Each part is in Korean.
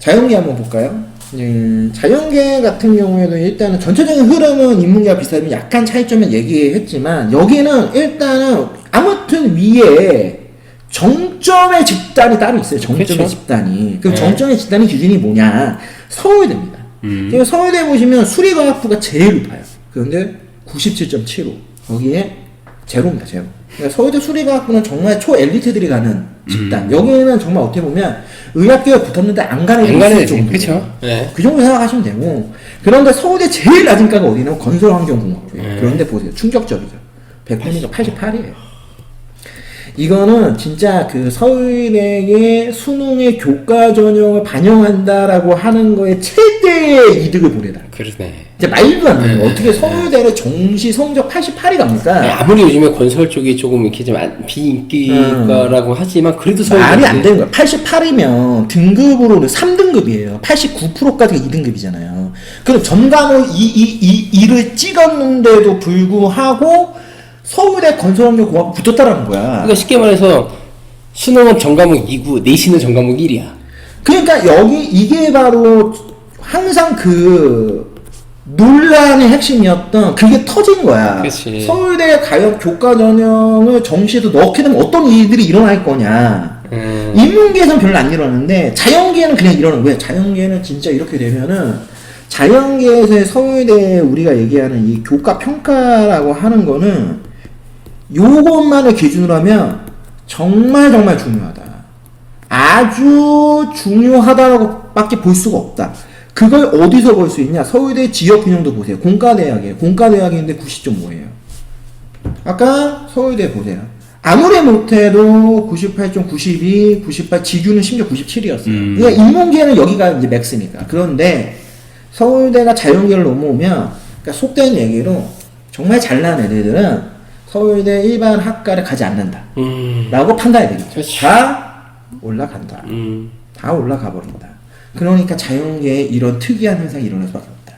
자연계 한번 볼까요? 음, 자연계 같은 경우에도 일단은 전체적인 흐름은 인문계와 비슷하지만 약간 차이점을 얘기했지만 여기는 일단은 아무튼 위에 정점의 집단이 따로 있어요. 정점의 그렇죠. 집단이. 그 네. 정점의 집단의 기준이 뭐냐? 서울대입니다. 음. 서울대 보시면 수리과학부가 제일 높아요. 그런데 97.75. 거기에 제로입니다, 제로. 그러니까 서울대 수리과학부는 정말 초엘리트들이 가는 집단. 음. 여기는 정말 어떻게 보면 의학계에 붙었는데 안 가는 안 가는. 정도. 그쵸? 네. 그 정도 생각하시면 되고. 그런데 서울대 제일 낮은 과가 어디냐면 건설환경공학부예요. 네. 그런데 보세요. 충격적이죠. 100%니까 88이에요. 이거는 진짜 그 서울대의 수능의 교과 전형을 반영한다라고 하는 거에 최 대의 이득을 보내다. 그러네. 이제 말도 안 되는 거. 네. 어떻게 서울대를 정시 성적 88이 아니, 갑니까? 아무리 요즘에 건설 쪽이 조금 이렇게 좀 안- 비인기가라고 하지만 그래도 서울 말이 안 되는 거야. 88이면 등급으로는 3등급이에요. 89%까지가 2등급이잖아요. 그럼 전과목 2, 2, 2, 2를 찍었는데도 불구하고 서울대 건설환경공학 붙었다라는 거야. 그러니까 쉽게 말해서 수능은 전과목 2고 내신은 전과목 1이야. 그러니까 여기 이게 바로 항상 그 논란의 핵심이었던 그게 터진 거야. 그치. 서울대 가요 교과 전형을 정시에도 넣게 되면 어떤 일들이 일어날 거냐. 음. 인문계에서는 별로 안 일어나는데 자연계는 그냥 일어나는 왜? 자연계는 진짜 이렇게 되면은 자연계에서의 서울대 우리가 얘기하는 이 교과 평가라고 하는 거는 요것만을 기준으로 하면 정말 정말 중요하다. 아주 중요하다라고 밖에 볼 수가 없다. 그걸 어디서 볼 수 있냐? 서울대 지역 균형도 보세요. 공과대학이에요. 공과대학인데 90.5예요. 아까 서울대 보세요. 아무리 못해도 98.92, 98, 지규는 심지어 97이었어요. 음. 그러니까 인문계는 여기가 이제 맥스니까. 그런데 서울대가 자연계를 넘어오면, 그러니까 속된 얘기로 정말 잘난 애들은 서울대 일반 학과를 가지 않는다. 음. 라고 판단이 되겠죠. 그렇죠. 다 올라간다. 음. 다 올라가 버린다. 그러니까 자연계에 이런 특이한 현상이 일어날 수밖에 없다.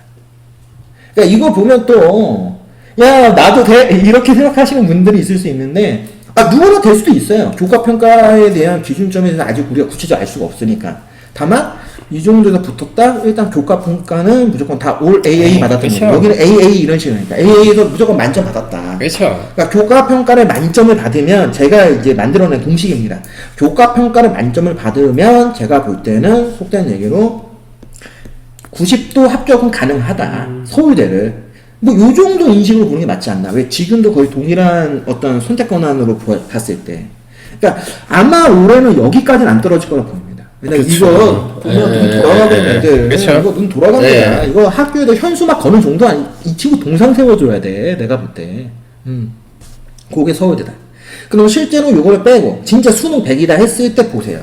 그러니까 이거 보면 또, 야, 나도 돼. 이렇게 생각하시는 분들이 있을 수 있는데, 아, 누구나 될 수도 있어요. 교과평가에 대한 기준점에 대해서 아직 우리가 구체적으로 알 수가 없으니까. 다만, 이 정도에서 붙었다? 일단 교과 평가는 무조건 다 올 AA 네, 받았던 그쵸. 거예요. 여기는 AA 이런 식이니까. AA에서 무조건 만점 받았다. 그렇죠. 그러니까 교과 평가를 만점을 받으면 제가 이제 만들어낸 공식입니다. 교과 평가를 만점을 받으면 제가 볼 때는 속된 얘기로 90도 합격은 가능하다. 서울대를 뭐 요 정도 인식으로 보는 게 맞지 않나? 왜 지금도 거의 동일한 어떤 선택 권한으로 보- 봤을 때, 그러니까 아마 올해는 여기까지는 안 떨어질 거라 보입니다. 왜냐면 그쵸. 이거 보면 네, 눈 돌아가는 네, 애들, 그쵸. 이거 눈 돌아갑니다. 네. 이거 학교에도 현수 막 거는 정도 아니, 이 친구 동상 세워줘야 돼. 내가 볼 때. 음. 그게 서울대다. 그럼 실제로 요거를 빼고 진짜 수능 100이다 했을 때 보세요.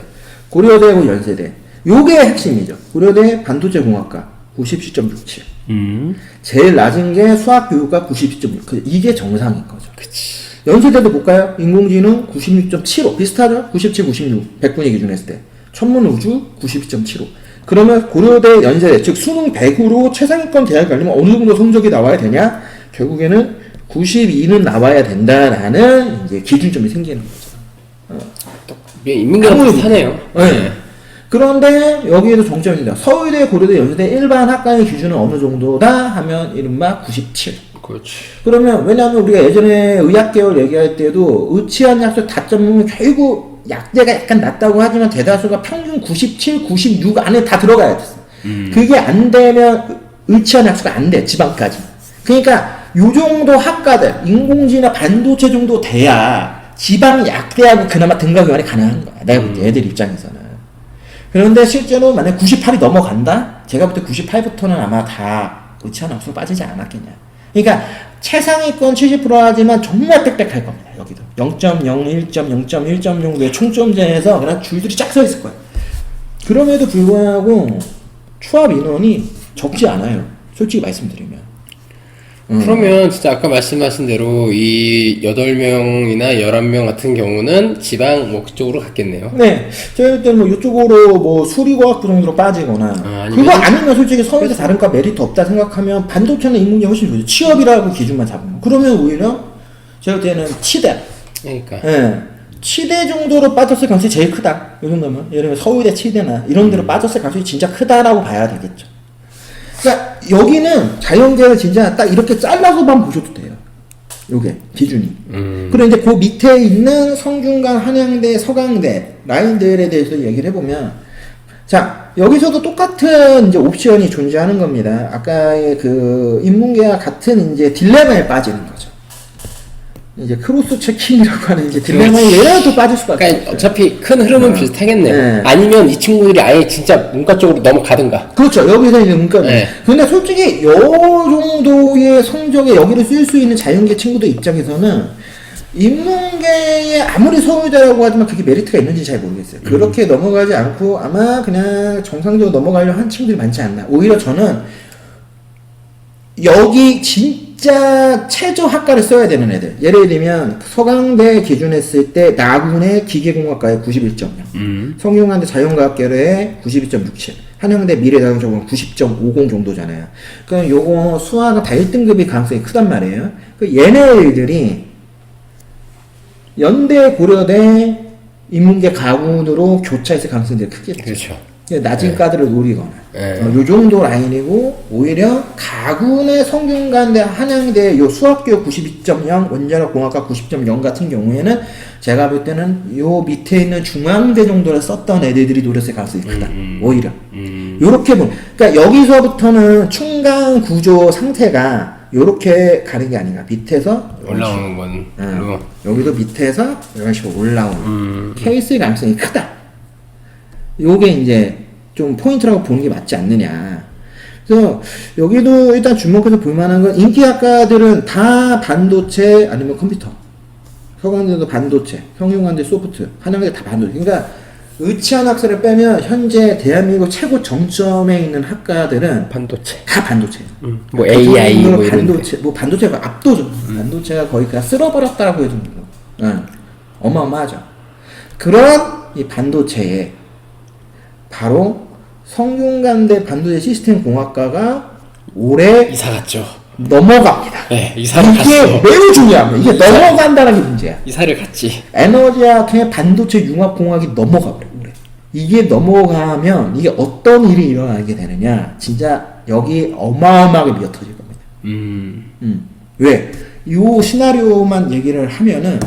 고려대하고 연세대. 요게 핵심이죠. 고려대 반도체 공학과 97.67. 음. 제일 낮은 게 수학교육과 92.6. 그 이게 정상인 거죠. 그치. 연세대도 볼까요? 인공지능 96.75 비슷하죠? 97, 96 100분위 기준했을 때 천문우주 92.75 그러면 고려대 연세대 즉 수능 100으로 최상위권 대학 가려면 어느 정도 성적이 나와야 되냐? 결국에는 92는 나와야 된다라는 이제 기준점이 생기는 거죠. 이게 인문계랑 아무리 비슷하네요. 네. 그런데 여기에도 정점입니다. 서울대, 고려대, 연세대 일반 학과의 기준은 어느 정도다 하면 이른바 97. 그렇지. 그러면 왜냐하면 우리가 예전에 의학계열 얘기할 때도 의치한 약수 다점은 결국 약대가 약간 낮다고 하지만 대다수가 평균 97, 96 안에 다 들어가야 됐어. 그게 안 되면 의치한 약수가 안 돼, 지방까지. 그러니까 요 정도 학과들, 인공지나 반도체 정도 돼야 지방 약대하고 그나마 등가 교환이 가능한 거야. 내가 볼 때 애들 입장에서는. 그런데 실제로 만약 98이 넘어간다? 제가 볼 때 98부터는 아마 다 의치한 학수 빠지지 않았겠냐. 그러니까 최상위권 70% 하지만 정말 빽빽할 겁니다. 여기도 0.0, 1.0, 0.1 정도의 총점제에서 그냥 줄들이 쫙 서 있을 거예요. 그럼에도 불구하고 추합 인원이 적지 않아요. 솔직히 말씀드리면. 음. 그러면 진짜 아까 말씀하신 대로 이 8명이나 11명 같은 경우는 지방 뭐 그쪽으로 갔겠네요. 네, 볼 때는 뭐 이쪽으로 뭐 수리과학부 정도로 빠지거나 아, 아니면- 그거 아니면 솔직히 서울대 다른 과 메리트 없다 생각하면 반도체는 인문계 훨씬 좋죠. 취업이라고 기준만 잡으면 그러면 오히려 제가 볼 때는 치대 그러니까. 예. 치대 정도로 빠졌을 가능성이 제일 크다. 이 정도면 예를 들면 서울대 치대나 이런 데로 빠졌을 가능성이 진짜 크다라고 봐야 되겠죠. 그러니까 여기는 자연계를 진짜 딱 이렇게 잘라서만 보셔도 돼요. 요게 기준이. 그리고 이제 그 밑에 있는 성균관, 한양대, 서강대 라인들에 대해서 얘기를 해보면 자 여기서도 똑같은 이제 옵션이 존재하는 겁니다. 아까의 그 인문계와 같은 이제 딜레마에 빠지는 거죠. 이제 크로스 체킹이라고 하는 이제 딜레마에 얘라도 또 빠질 수밖에 그러니까 없어요. 어차피 큰 흐름은 비슷하겠네요. 네. 아니면 이 친구들이 아예 진짜 문과 쪽으로 넘어가든가. 그렇죠. 여기서 이제 문과. 네. 근데 솔직히 요 정도의 성적에 여기를 쓸 수 있는 자연계 친구들 입장에서는 인문계에 아무리 서울대라고 하지만 그게 메리트가 있는지 잘 모르겠어요. 그렇게 넘어가지 않고 아마 그냥 정상적으로 넘어가려 한 친구들이 많지 않나. 오히려 저는 여기 진 짜 최저 학과를 써야 되는 애들. 예를 들면 서강대 기준했을 때 나군의 기계공학과에 91.0, 음. 성균관대 자연과학계에 92.67, 한양대 미래자동차공학 90.50 정도잖아요. 그럼 요거 수학은 다 1등급이 가능성이 크단 말이에요. 그 얘네들이 연대 고려대 인문계 가군으로 교차했을 가능성이 되게 크겠죠. 그렇죠. 낮은 과들을 노리거나 네. 어, 요 정도 라인이고 오히려 가군의 성균관대 한양대 요 수학교육 92.0 원자력 공학과 90.0 같은 경우에는 제가 볼 때는 요 밑에 있는 중앙대 정도를 썼던 애들이 노렸을 가능성이 크다 오히려 음. 요렇게 보면 그러니까 여기서부터는 충강 구조 상태가 요렇게 가는 게 아닌가 밑에서 올라오는 건 응. 물론. 여기도 밑에서 이런 식으로 올라오는 음. 케이스의 가능성이 크다. 요게 이제 좀 포인트라고 보는 게 맞지 않느냐. 그래서 여기도 일단 주목해서 볼 만한 건 인기 학과들은 다 반도체 아니면 컴퓨터. 서강대도 반도체, 성균관대 소프트, 한양대 다 반도체. 그러니까 의치한 학생을 빼면 현재 대한민국 최고 정점에 있는 학과들은 반도체. 다 반도체예요. 음. 뭐 AI 그 뭐. 반도체, 뭐 반도체가 압도적. 반도체가 거의 그냥 쓸어버렸다라고 해도. 응. 어마어마하죠. 그런 이 반도체에 바로 성균관대 반도체 시스템 공학과가 올해 이사 갔죠. 넘어갑니다. 네, 이사를 이게 갔어. 매우 중요합니다. 이게 넘어간다는 게 문제야. 이사를 갔지. 에너지학회 반도체 융합공학이 넘어가 버려 올해. 이게 넘어가면 이게 어떤 일이 일어나게 되느냐 진짜 여기 어마어마하게 미어 터질 겁니다. 음. 음. 왜? 요 시나리오만 얘기를 하면은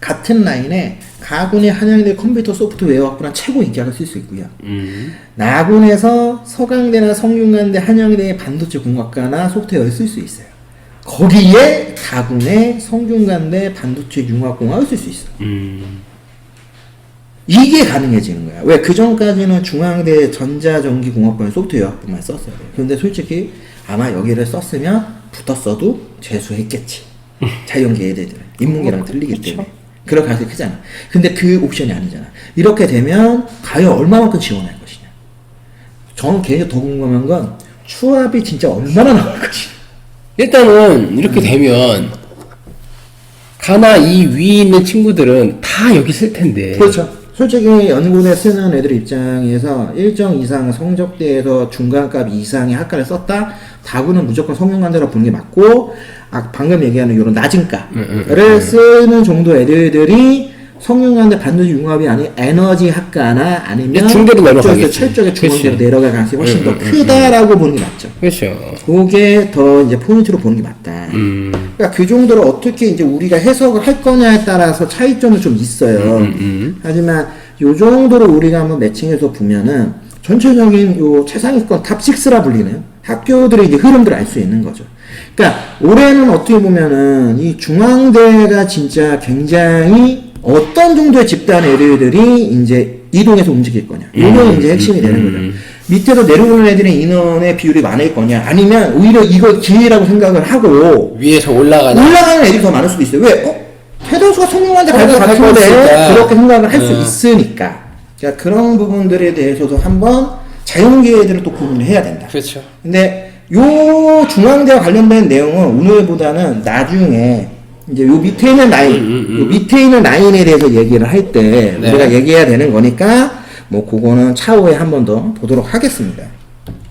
같은 라인에 가군의 한양대 컴퓨터 소프트웨어 학부랑 최고 인기학을 쓸 수 있고요. 음. 나군에서 서강대나 성균관대 한양대의 반도체 공학과나 소프트웨어를 쓸 수 있어요. 거기에 가군의 성균관대 반도체 융합공학을 쓸 수 있어요. 음. 이게 가능해지는 거야. 왜? 그 전까지는 중앙대 전자전기공학번 소프트웨어 학부만 돼요. 근데 솔직히 아마 여기를 썼으면 붙었어도 재수했겠지. 자연계 애들은. 인문계랑 틀리기 때문에. 그럴 가능성이 크잖아. 근데 그 옵션이 아니잖아. 이렇게 되면 과연 얼마만큼 지원할 것이냐. 저는 개인적으로 더 궁금한 건 추합이 진짜 얼마나 나올 것이냐. 일단은 이렇게 되면 가나 이 위에 있는 친구들은 다 여기 쓸 텐데. 그렇죠. 솔직히 연구대 쓰는 애들 입장에서 일정 이상 성적대에서 중간값 이상의 학과를 썼다? 다구는 무조건 성균관대로 보는 게 맞고, 아, 방금 얘기하는 이런 낮은 값을 쓰는 정도 애들들이 성균관대 반도체 융합이 아닌 에너지 학과나 아니면 중대로 내려가겠지. 철저하게 중앙대로. 내려갈 가능성이 훨씬 응, 더 응, 응, 크다라고 보는 게 맞죠. 그렇죠. 그게 더 이제 포인트로 보는 게 맞다. 음. 그러니까 그 정도로 어떻게 이제 우리가 해석을 할 거냐에 따라서 차이점은 좀 있어요. 음, 음. 하지만 요 정도로 우리가 한번 매칭해서 보면은 전체적인 요 최상위권 탑6라 불리는 학교들의 이제 흐름들을 알 수 있는 거죠. 그러니까 올해는 어떻게 보면은 이 중앙대가 진짜 굉장히 어떤 정도의 집단 애들이 이제 이동해서 움직일 거냐. 이게 이제 핵심이 되는 거죠. 밑에서 내려오는 애들의 인원의 비율이 많을 거냐. 아니면 오히려 이거 기회라고 생각을 하고 위에서 올라가는. 올라가는 애들이 더 많을 수도 있어요. 왜? 어? 태도수가 성공한테 갈것 같은데. 그렇게 생각을 할수 음. 있으니까. 그러니까 그런 부분들에 대해서도 한번 자연계 애들을 또 고민을 해야 된다. 그렇죠. 근데 요 중앙대와 관련된 내용은 오늘보다는 나중에 이제 요 밑에 있는 라인, 음, 요 밑에 있는 라인에 대해서 얘기를 할 때 네. 우리가 얘기해야 되는 거니까 뭐 그거는 차후에 한 번 더 보도록 하겠습니다.